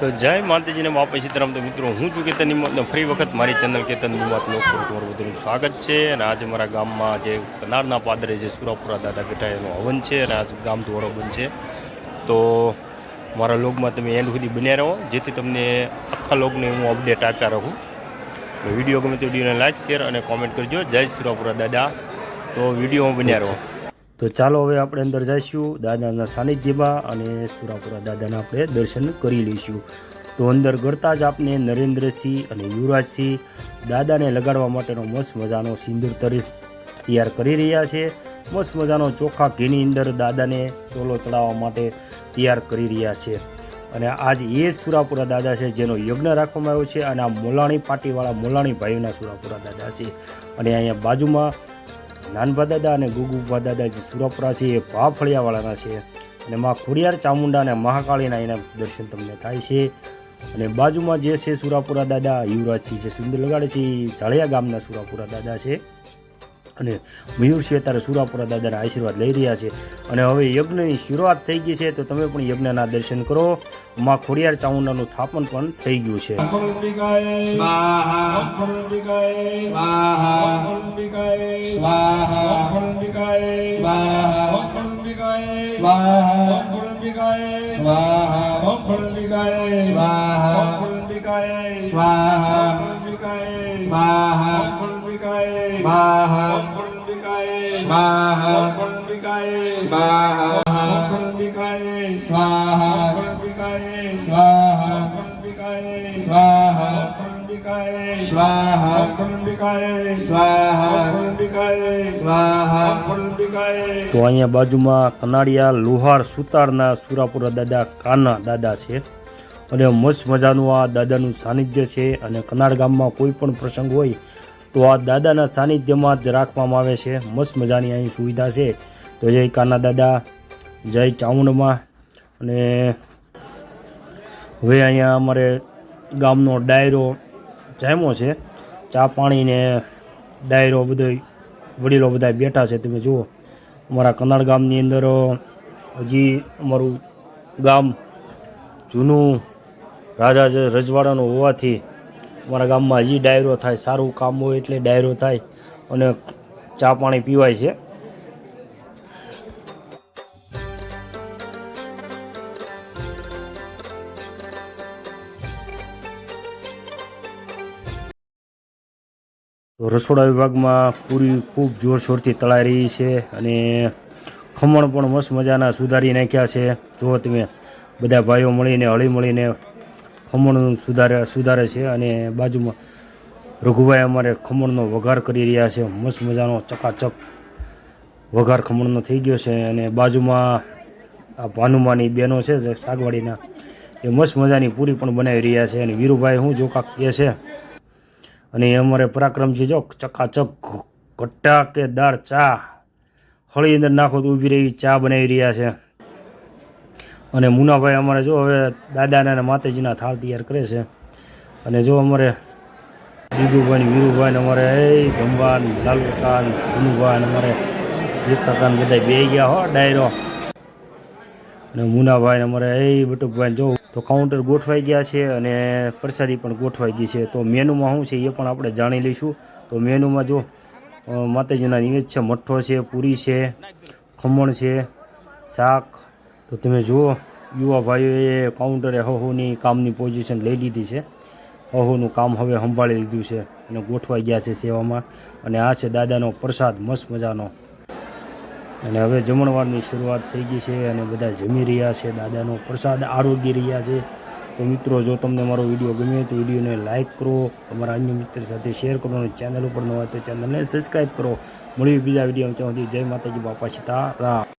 તો જય માતાજીને બાપા સીતારામ તો મિત્રો હું છું કેતન નિમતને ફરી વખત મારી ચેનલ કેતન નિમત લોકો તમારું બધું સ્વાગત છે. અને આજે મારા ગામમાં જે કનારના પાદરે જે સુરાપુરા દાદા બેઠા એનું હવન છે અને આજ ગામ ધોરો બન છે. તો મારા લોગમાં તમે એન્ડ સુધી બન્યા રહો, જેથી તમને આખા લોગને હું અપડેટ આપતા રહું. વીડિયો ગમે તો વિડીયોને લાઈક, શેર અને કોમેન્ટ કરજો. જય સુરાપુરા દાદા. તો વીડિયો બન્યા રહો. તો ચાલો હવે આપણે અંદર જઈશું દાદાના સાનિધ્યમાં અને સુરાપુરા દાદાના આપણે દર્શન કરી લઈશું. તો અંદર ગળતા જ આપને નરેન્દ્રસિંહ અને યુવરાજસિંહ દાદાને લગાડવા માટેનો મસ્ત મજાનો સિંદૂર તરી, તૈયાર કરી રહ્યા છે. મસ્ત મજાનો ચોખ્ખા ઘીની અંદર દાદાને ચોલો ચડાવવા માટે તૈયાર કરી રહ્યા છે. અને આજ એ સુરાપુરા દાદા છે જેનો યજ્ઞ રાખવામાં આવ્યો છે અને આ મોલાણી પાટીવાળા મોલાણી ભાઈના સુરાપુરા દાદા છે. અને અહીંયા બાજુમાં નાનભા દાદા અને ગુગુભા દાદા જે સુરાપુરા છે એ ભાફળિયાવાળાના છે. અને માં ખોડિયાર ચામુંડા અને મહાકાળીના એના દર્શન તમને થાય છે. અને બાજુમાં જે છે સુરાપુરા દાદા, યુવરાજસિંહ જે સુંદર લગાડે છે, એ જાળિયા ગામના સુરાપુરા દાદા છે. અને મયુર અત્યારે સુરાપુરા દાદાના આશીર્વાદ લઈ રહ્યા છે. અને હવે યજ્ઞની શરૂઆત થઈ ગઈ છે, તો તમે પણ યજ્ઞના દર્શન કરો. માં ખોડિયાર ચામુંડાનું થાપન પણ થઈ ગયું છે. અંબિકાય સ્વાહા અંબિકાય સ્વાહા સ્વાહા સ્વાહા સ્વાહા સ્વાહા સ્વાહા સ્વાહા સ્વાહા તો અહીંયા બાજુમાં કનાડિયા લુહાર સુતારના સુરાપુરા દાદા કાના દાદા છે. અને મસ્ત મજાનું આ દાદાનું સાનિધ્ય છે. અને કનાડ ગામમાં કોઈ પણ પ્રસંગ હોય તો આ દાદાના સાનિધ્યમાં જ રાખવામાં આવે છે. મસ્ત મજાની અહીં સુવિધા છે. તો જય કાના દાદા, જય ચામુંડમાં. અને હવે અહીંયા અમારે ગામનો ડાયરો જામ્યો છે. ચા પાણીને ડાયરો બધો વડીલો બધા બેઠા છે. તમે જુઓ, અમારા કનાળ ગામની અંદર હજી અમારું ગામ જૂનું રાજા રજવાડાનું હોવાથી અમારા ગામમાં હજી ડાયરો થાય, સારું કામ હોય એટલે ડાયરો થાય અને ચા પાણી પીવાય છે. રસોડા વિભાગમાં પૂરી ખૂબ જોરશોરથી તળાઈ રહી છે અને ખમણ પણ મસ્ત મજાના સુધારી નાખ્યા છે. જો તમે બધા ભાઈઓ મળીને, હળી મળીને ખમણ સુધારે સુધારે છે અને બાજુમાં રઘુભાઈ અમારે ખમણનો વઘાર કરી રહ્યા છે. મસ્ત મજાનો ચકાચક વઘાર ખમણનો થઈ ગયો છે અને બાજુમાં આ ભાનુમાની બહેનો છે, જે સાગવાડીના, એ મસ્ત મજાની પૂરી પણ બનાવી રહ્યા છે અને વીરુભાઈ હું જોકા કહે છે. અને એ અમારે પરાક્રમજી જો ચકાચક ઘટ્ટા કે દાળ ચા હળી અંદર નાખો તો ઊભી રહી ચા બનાવી રહ્યા છે. અને મુનાભાઈ અમારે જો હવે દાદાના અને માતાજીના થાળ તૈયાર કરે છે. અને જો અમારે દીગુભાઈ વીરુભાઈ અમારે, એ ગંભાન લાલુકાન ગુનુભાઈ અમારે વિકાકાન બધા બે ગયા હો, ડાયરો. અને મુનાભાઈ અમારે, એ બટુકભાઈ જો તો કાઉન્ટર ગોઠવાઈ ગયા છે અને પ્રસાદી પણ ગોઠવાઈ ગઈ છે. તો મેનુમાં શું છે એ પણ આપણે જાણી લઈશું. તો મેનુમાં જો માતાજીના નિવેદ છે, મઠ્ઠો છે, પૂરી છે, ખમણ છે, શાક તો તમે જુઓ, યુવા ભાઈઓએ કાઉન્ટરે હહોની કામની પોઝિશન લઈ લીધી છે. અહોનું કામ હવે સંભાળી લીધું છે અને ગોઠવાઈ ગયા છે સેવામાં. અને આ છે દાદાનો પ્રસાદ, મસ્ત મજાનો. અને હવે જમણવારની શરૂઆત થઈ ગઈ છે અને બધા જમી રહ્યા છે. દાદાનો પ્રસાદ આરોગી રહ્યા છે. તો મિત્રો, જો તમને મારો વીડિયો ગમે તો વિડીયોને લાઇક કરો. તમારા અન્ય મિત્ર સાથે શેર કરો અને ચેનલ ઉપર ન હોય તો ચેનલને સબસ્ક્રાઈબ કરો. મળી બીજા વીડિયો ત્યાં સુધી. જય માતાજી, બાપા સીતા રામ